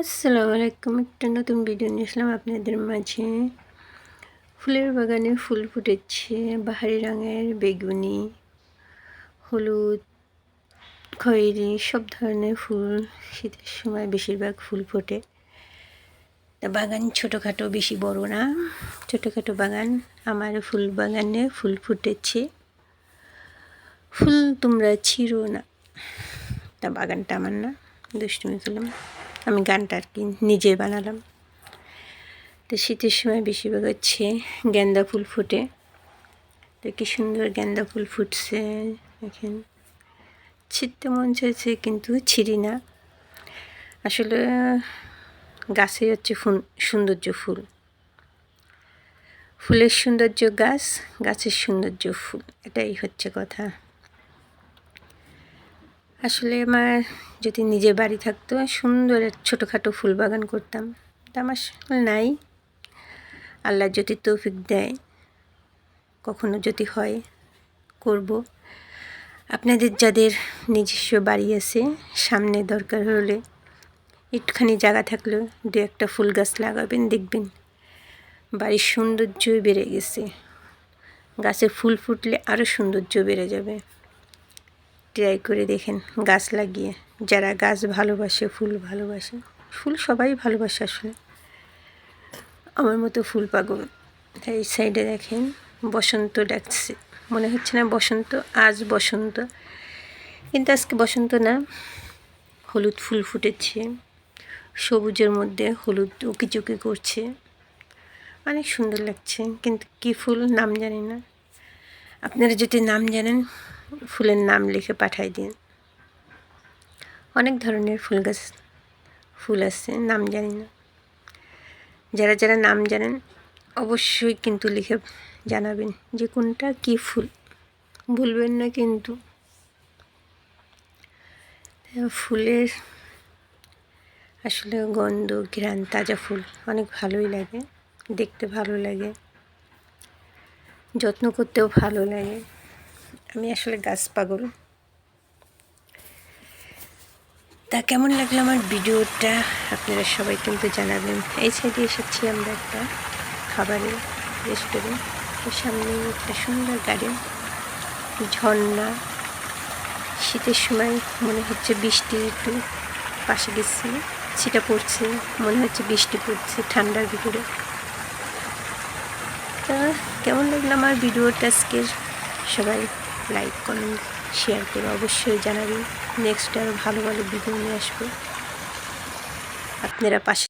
আসসালামু আলাইকুম। একটা নতুন ভিডিও নিয়ে আসলাম আপনাদের মাঝে। ফুলের বাগানে ফুল ফুটেছে, বাহারি রঙের, বেগুনি, হলুদ, খয়েরি, সব ধরনের ফুল শীতের সময় বেশিরভাগ ফুল ফোটে। তা বাগান ছোটোখাটো, বেশি বড় না। ছোটোখাটো বাগান, আমার ফুল বাগানে ফুল ফুটেছে। ফুল তোমরা ছিঁড়ো না। তা বাগানটা আমার না, দুষ্টুমি করলাম। আমি গানটা আর কি নিজে বানালাম। তো শীতের সময় বেশিরভাগ হচ্ছে গেন্দা ফুল ফুটে। তো কি সুন্দর গেন্দা ফুল ফুটছে এখন ছিটতে মন চাইছে কিন্তু ছিঁড়ি না। আসলে গাছে হচ্ছে ফুল সৌন্দর্য ফুল। ফুলের সৌন্দর্য গাছ, গাছের সৌন্দর্য ফুল, এটাই হচ্ছে কথা। আসলে আমার যদি নিজের বাড়ি থাকতো, সুন্দর ছোটোখাটো ফুল বাগান করতাম। তা আমার নাই। আল্লাহ যদি তৌফিক দেয়, কখনো যদি হয়, করব। আপনাদের যাদের নিজস্ব বাড়ি আছে, সামনে দরকার হলে একটুখানি জায়গা থাকলেও দু একটা ফুল গাছ লাগাবেন, দেখবেন বাড়ির সৌন্দর্যই বেড়ে গেছে। গাছে ফুল ফুটলে আরও সৌন্দর্য বেড়ে যাবে। ট্রাই করে দেখেন, গাছ লাগিয়ে। যারা গাছ ভালোবাসে, ফুল ভালোবাসে। ফুল সবাই ভালোবাসে আসলে। আমার মতো ফুল পাগল। এই সাইডে দেখেন, বসন্ত ডাকছে। মনে হচ্ছে না বসন্ত, আজ বসন্ত। কিন্তু আজকে বসন্ত না। হলুদ ফুল ফুটেছে। সবুজের মধ্যে হলুদ উকি চুকি করছে। অনেক সুন্দর লাগছে। কিন্তু কী ফুল নাম জানি না। আপনারা যদি নাম জানেন ফুলের নাম লিখে পাঠাই দিন। অনেক ধরনের ফুল গাছ, ফুল আছে, নাম জানি না। যারা যারা নাম জানেন, অবশ্যই কিন্তু লিখে জানাবেন যে কোনটা কী ফুল। ভুলবেন না কিন্তু। ফুলের আসলে গন্ধ, ঘ্রাণ, তাজা ফুল অনেক ভালোই লাগে, দেখতে ভালো লাগে, যত্ন করতেও ভালো লাগে। আমি আসলে গাছ পাগল। তা কেমন লাগল আমার ভিডিওটা? আপনারা সবাই কিন্তু জানাবেন। এই সাইডে এসেছি আমরা একটা খাবারের রেস্টুরেন্ট সামনে একটা সুন্দর গার্ডেন ঝর্ণা। শীতের সময় মনে হচ্ছে বৃষ্টি একটু পাশে গেছি। সেটা পড়ছে, মনে হচ্ছে বৃষ্টি পড়ছে ঠান্ডার ভিতরে। তা কেমন লাগল আমার ভিডিওটা আজকের? সবাই লাইক কমেন্ট শেয়ার করে অবশ্যই জানাবেন। নেক্সট আরও ভালো ভালো ভিডিও নিয়ে আসব। আপনারা পাশে